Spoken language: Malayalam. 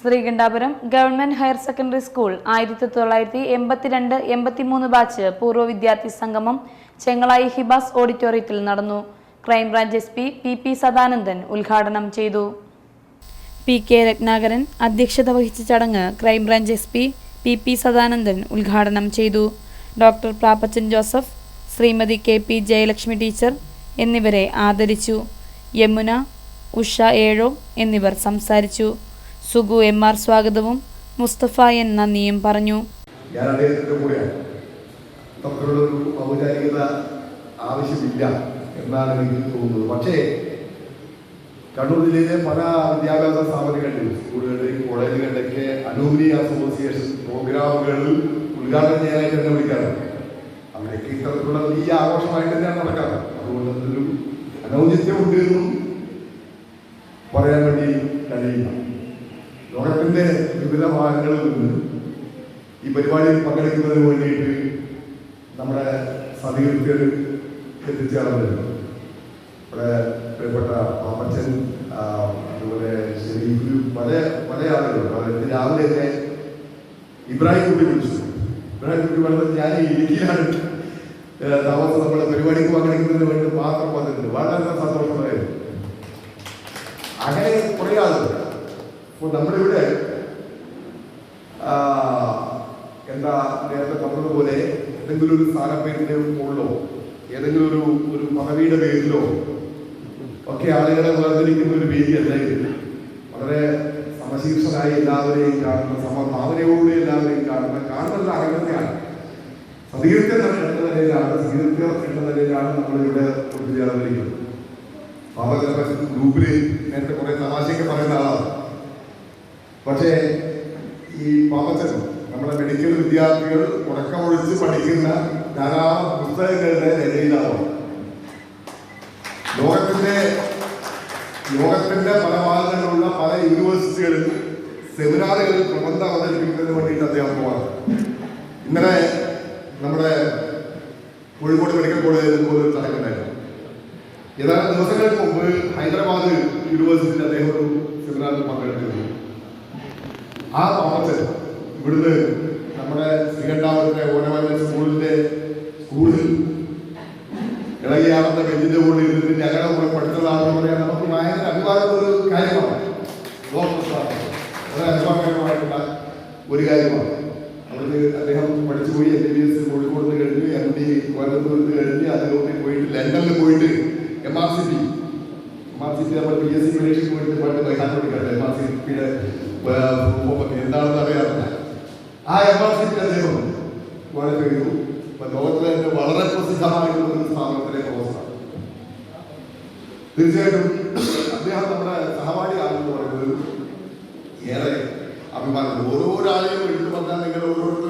Sreekandapuram government higher secondary school ആയിരത്തി തൊള്ളായിരത്തി എൺപത്തിരണ്ട് എൺപത്തിമൂന്ന് ബാച്ച് പൂർവ വിദ്യാർത്ഥി സംഗമം ചെങ്ങളായി ഹിബാസ് ഓഡിറ്റോറിയത്തിൽ നടന്നു. Crime branch S P P P Sadanandan ഉദ്ഘാടനം ചെയ്തു. പി കെ രത്നാകരൻ അധ്യക്ഷത വഹിച്ച ചടങ്ങ് crime branch S P P P Sadanandan ഉദ്ഘാടനം ചെയ്തു. Doctor Prappachan Joseph Shrimathi K P Jayalakshmi teacher എന്നിവരെ ആദരിച്ചു. യമുന ഉഷ ഏഴോ എന്നിവർ സംസാരിച്ചു. സുഗു എം ആർ സ്വാഗതവും മുസ്തഫ എൻ നന്ദിയും പറഞ്ഞു. ആവശ്യമില്ല എന്നാണ് എനിക്ക് തോന്നുന്നത്. പക്ഷേ കണ്ണൂർ ജില്ലയിലെ പല വിദ്യാഭ്യാസ സ്ഥാപനങ്ങളിലും സ്കൂളുകളിൽ കോളേജുകളിലൊക്കെ അനൂരി അസോസിയേഷൻ പ്രോഗ്രാമുകൾ ഉദ്ഘാടനം ചെയ്യാനായിട്ട് തന്നെ വിളിക്കാറുണ്ട്. അവിടെയൊക്കെ ഇത്തരത്തിലുള്ള വലിയ ആഘോഷമായിട്ട് തന്നെയാണ് നടക്കാറ്. അതുകൊണ്ട് അതൊരു അനൗചിത്യമുണ്ട് എന്നും പറയാൻ വേണ്ടി കഴിയില്ല ലോകത്തിന്റെ വിവിധ ഭാഗങ്ങളിൽ നിന്ന് ഈ പരിപാടിയിൽ പങ്കെടുക്കുന്നതിന് വേണ്ടിയിട്ട് നമ്മുടെ സതീർത്ഥ്യർ എത്തിച്ചേർന്നിരുന്നു ഇവിടെ പ്രിയപ്പെട്ട പാപ്പച്ചൻ അതുപോലെ ഷെരീഫ് പല പല ആളുകളും അതായത് രാവിലെ തന്നെ ഇബ്രാഹിം കുട്ടി വിളിച്ചു. ഇബ്രാഹിം കുട്ടി പറഞ്ഞത് ഞാൻ ഇരിക്കുകയാണ് താമസം നമ്മുടെ പരിപാടിക്ക് പങ്കെടുക്കുന്നതിന് വേണ്ടി മാത്രം വന്നിട്ടുണ്ട്. വളരെ സന്തോഷമായിരുന്നു അങ്ങനെ കുറേ ആളുകൾ അപ്പോൾ നമ്മുടെ ഇവിടെ എന്താ നേരത്തെ പറഞ്ഞതുപോലെ ഏതെങ്കിലും ഒരു സ്ഥാനപ്പേരിന്റെ മുകളിലോ ഏതെങ്കിലും ഒരു ഒരു പദവിയുടെ പേരിലോ ഒക്കെ ആളുകളെ വേർതിരിക്കുന്ന ഒരു വേദിയല്ല ഇത് വളരെ സമശീർഷനായി എല്ലാവരെയും കാണുന്ന സമഭാവനയോടുകൂടി എല്ലാവരെയും കാണുന്ന കാണുന്നത് അകലത്തെയാണ് സതീർത്ഥ്യം എന്ന നിലയിലാണ് സതീർത്ഥ്യം നിലയിലാണ് നമ്മളിവിടെ ഒത്തുചേർന്നിരിക്കുന്നത് പാവചന ഗ്രൂപ്പിൽ നേരത്തെ കുറെ തമാശയൊക്കെ പറയുന്ന ആളാണ്. പക്ഷേ ഈ പാവച്ചൻ നമ്മുടെ മെഡിക്കൽ വിദ്യാർത്ഥികൾ ഉറക്കമൊഴിച്ച് പഠിക്കുന്ന ധാരാളം പുസ്തകങ്ങളുടെ രചയിതാവാണ്. ലോകത്തിന്റെ ലോകത്തിന്റെ പല ഭാഗങ്ങളിലുള്ള പല യൂണിവേഴ്സിറ്റികളിൽ സെമിനാറുകളിൽ പ്രബന്ധം അവതരിപ്പിക്കുന്നതിന് വേണ്ടിയിട്ട് അദ്ദേഹം പോവാണ്. ഇന്നലെ നമ്മുടെ കോഴിക്കോട് മെഡിക്കൽ കോളേജിൽ ഇതുപോലെ ഒരു ചടങ്ങുണ്ടായിരുന്നു ഏതാനും ദിവസങ്ങൾക്ക് മുമ്പ് ഹൈദരാബാദ് യൂണിവേഴ്സിറ്റിയിൽ അദ്ദേഹം ഒരു സെമിനാറിൽ പങ്കെടുത്തിരുന്നു. ആ പാപ്പച്ചൻ ഇവിടുന്ന് നമ്മുടെ ശ്രീകണ്ഠാപുരത്തെ ഓനവല്ല സ്കൂളിന്റെ സ്കൂളിൽ ഇളകിയാണെന്ന ബെഞ്ചിന്റെ കൂടെ ഇരുന്ന് ഞങ്ങളുടെ കൂടെ പഠിച്ചതാണെന്ന് പറയാൻ നമുക്ക് ഭയങ്കര അഭിമാനം ഒരു കാര്യമാണ് അഭിമാനകരമായിട്ടുള്ള ഒരു കാര്യമാണ്. അവിടുന്ന് അദ്ദേഹം പഠിച്ചു പോയി M B B S Kozhikode നിന്ന് കഴിഞ്ഞു എം ഡി കോയമ്പത്തൂരിൽ കഴിഞ്ഞ് അതിലൂടെ പോയിട്ട് ലണ്ടനിൽ പോയിട്ട് M R C P M R C P നമ്മൾ പി എസ് സി പരീക്ഷയ്ക്ക് പോയിട്ട് പണ്ട് ബൈഹാൻ പഠിക്കട്ടെ എം ആർ സി പിയുടെ എന്താണെന്ന് അറിയാറില്ല ആ എം ആർ സി പി അദ്ദേഹം വളരെ ചെയ്തു ലോകത്തിലെ തന്നെ വളരെ പ്രസിദ്ധമായിട്ടുള്ള ഒരു സ്ഥാപനത്തിലെ പ്രൊഫസറാണ് തീർച്ചയായിട്ടും അദ്ദേഹം നമ്മുടെ സഹപാഠിയാണെന്ന് പറയുന്നത് ഏറെ അഭിമാനം ഓരോരാളെയും എടുത്തു പറഞ്ഞാൽ ഓരോരുത്തർ